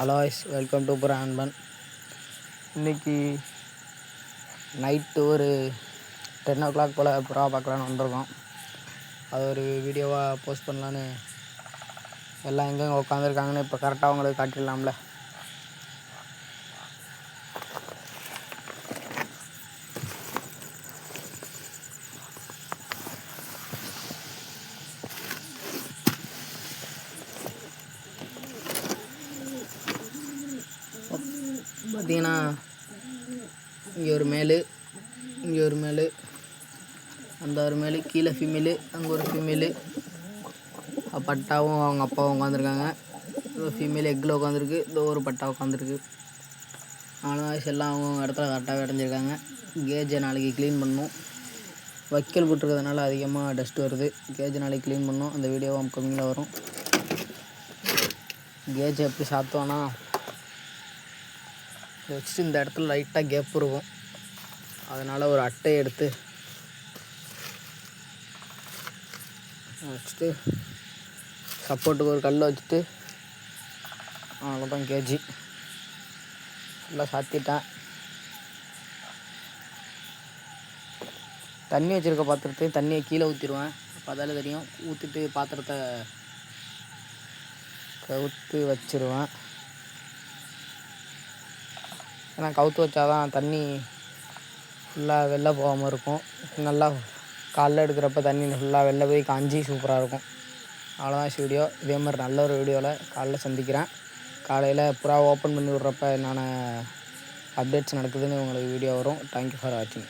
Hello welcome to அன்பன் இன்றைக்கி night ஒரு ten ஓ clock போல் புறா பார்க்கலான்னு வந்திருக்கோம். அது ஒரு வீடியோவாக போஸ்ட் பண்ணலான்னு எல்லாம் எங்கெங்கே உட்காந்துருக்காங்கன்னு இப்போ கரெக்டாக அவங்களுக்கு காட்டிடலாம்ல. பார்த்தீங்கன்னா இங்கே ஒரு மேலு இங்கே ஒரு மேலு அந்த ஒரு மேலு கீழே ஃபீமேலு அங்கே ஒரு ஃபீமேலு பட்டாவும் அவங்க அப்பாவும் உட்காந்துருக்காங்க ஃபீமேல் எக்கில் உட்காந்துருக்கு இதோ ஒரு பட்டா உட்காந்துருக்கு அவ்வளோதான் எல்லாம் அவங்க இடத்துல கரெக்டாக அடைஞ்சிருக்காங்க கேஜை நாளைக்கு க்ளீன் பண்ணணும் வைக்கல் போட்டிருக்கிறதுனால அதிகமாக டஸ்ட் வருது. கேஜை நாளைக்கு க்ளீன் பண்ணும். அந்த வீடியோ கம்மியில் வரும். கேஜை எப்படி சாத்தோன்னா வச்சுட்டு இந்த இடத்துல லைட்டாக கேப் இருக்கும். அதனால் ஒரு அட்டையை எடுத்து வச்சுட்டு சப்போர்ட்டுக்கு ஒரு கல் வச்சுட்டு அவ்வளோதான் கேஜி. ஃபுல்லாக சாத்திட்டேன். தண்ணி வச்சுருக்க பாத்திரத்தையும் தண்ணியை கீழே ஊற்றிடுவேன் அப்போ அதால் தெரியும். ஊற்றிட்டு பாத்திரத்தை கவுத்து வச்சுருவேன். ஏன்னா கவுத்து வச்சா தான் தண்ணி ஃபுல்லாக வெளில போகாமல் இருக்கும். நல்லா காலைல எடுக்கிறப்ப தண்ணி ஃபுல்லாக வெளில போய் காஞ்சி சூப்பராக இருக்கும். அவ்வளோதான் வீடியோ. இதே மாதிரி நல்ல ஒரு வீடியோவில் காலைல சந்திக்கிறேன். காலையில் புறா ஓப்பன் பண்ணி விட்றப்ப என்னென்ன அப்டேட்ஸ் நடக்குதுன்னு உங்களுக்கு வீடியோ வரும். தேங்க்யூ ஃபார் வாட்சிங்